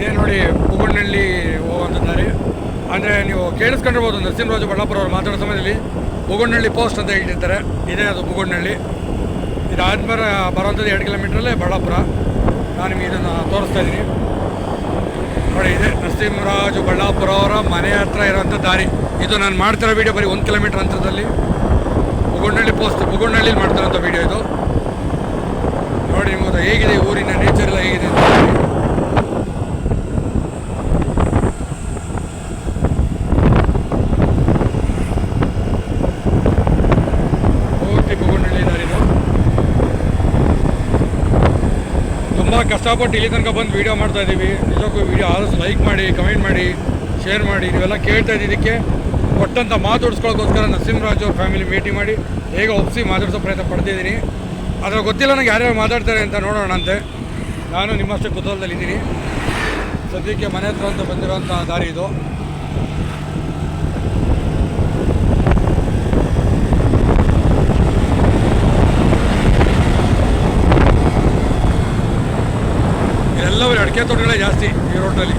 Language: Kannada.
ಇದೇ ನೋಡಿ ಪುಗುಡ್ನಳ್ಳಿ ಹೋಗುವಂಥ ದಾರಿ ಅಂದರೆ ನೀವು ಕೇಳಿಸ್ಕೊಂಡಿರ್ಬೋದು ನರಸಿಂಹರಾಜು ಬಳ್ಳಾಪುರ ಅವರು ಮಾತಾಡೋ ಸಮಯದಲ್ಲಿ ಬುಗುಣ್ಣಳ್ಳಿ ಪೋಸ್ಟ್ ಅಂತ ಇಟ್ಟಿರ್ತಾರೆ ಇದೇ ಅದು ಬುಗುಡ್ನಳ್ಳಿ ಇದಾದ್ಮೇಲೆ ಬರೋಂಥದ್ದು ಎರಡು ಕಿಲೋಮೀಟ್ರಲ್ಲೇ ಬಳ್ಳಾಪುರ. ನಾನು ನಿಮಗೆ ಇದನ್ನು ತೋರಿಸ್ತಾ ಇದ್ದೀನಿ. ನೋಡಿ, ಇದೆ ನರಸಿಂಹರಾಜು ಬಳ್ಳಾಪುರ ಅವರ ಮನೆ ಹತ್ರ ಇರೋಂಥ ದಾರಿ. ಇದು ನಾನು ಮಾಡ್ತಿರೋ ವೀಡಿಯೋ ಬರೀ ಒಂದು ಕಿಲೋಮೀಟ್ರ್ ಅಂತರದಲ್ಲಿ. ಬುಗುಣ್ಣಳ್ಳಿ ಪೋಸ್ಟ್ ಬುಗುಣ್ಣಳ್ಳಿಲಿ ಮಾಡ್ತಿರೋಂಥ ವೀಡಿಯೋ ಇದು. ತುಂಬ ಕಷ್ಟಪಟ್ಟು ಇಲ್ಲಿ ತನಕ ಬಂದು ವೀಡಿಯೋ ಮಾಡ್ತಾ ಇದ್ದೀವಿ ನಿಜಕ್ಕೂ ವೀಡಿಯೋ ಆದಷ್ಟು ಲೈಕ್ ಮಾಡಿ ಕಮೆಂಟ್ ಮಾಡಿ ಶೇರ್ ಮಾಡಿ, ನೀವೆಲ್ಲ ಕೇಳ್ತಾ ಇದ್ದಿದ್ದಕ್ಕೆ ಕೊಟ್ಟಂಥ ಮಾತಾಡ್ಸ್ಕೊಳ್ಳೋಕ್ಕೋಸ್ಕರ ನರಸಿಂಹರಾಜ್ ಅವ್ರ ಫ್ಯಾಮಿಲಿ ಮೀಟಿಂಗ್ ಮಾಡಿ, ಹೇಗೆ ಒಪ್ಪಿಸಿ ಮಾತಾಡ್ಸೋ ಪ್ರಯತ್ನ ಪಡ್ತಿದ್ದೀನಿ ಆದರೆ ಗೊತ್ತಿಲ್ಲ ನನಗೆ ಯಾರ್ಯಾರು ಮಾತಾಡ್ತಾರೆ ಅಂತ ನೋಡೋಣ ಅಂತೆ ನಾನು ನಿಮ್ಮಷ್ಟೇ ಕುತೂಹಲದಲ್ಲಿದ್ದೀನಿ. ಸದ್ಯಕ್ಕೆ ಮನೆ ಹತ್ರ ಅಂತ ಬಂದಿರೋಂಥ ದಾರಿ ಇದು. ಎಲ್ಲವೂ ಅಡಿಕೆ ತೋಟಗಳೇ ಜಾಸ್ತಿ ಈ ರೋಡ್ನಲ್ಲಿ.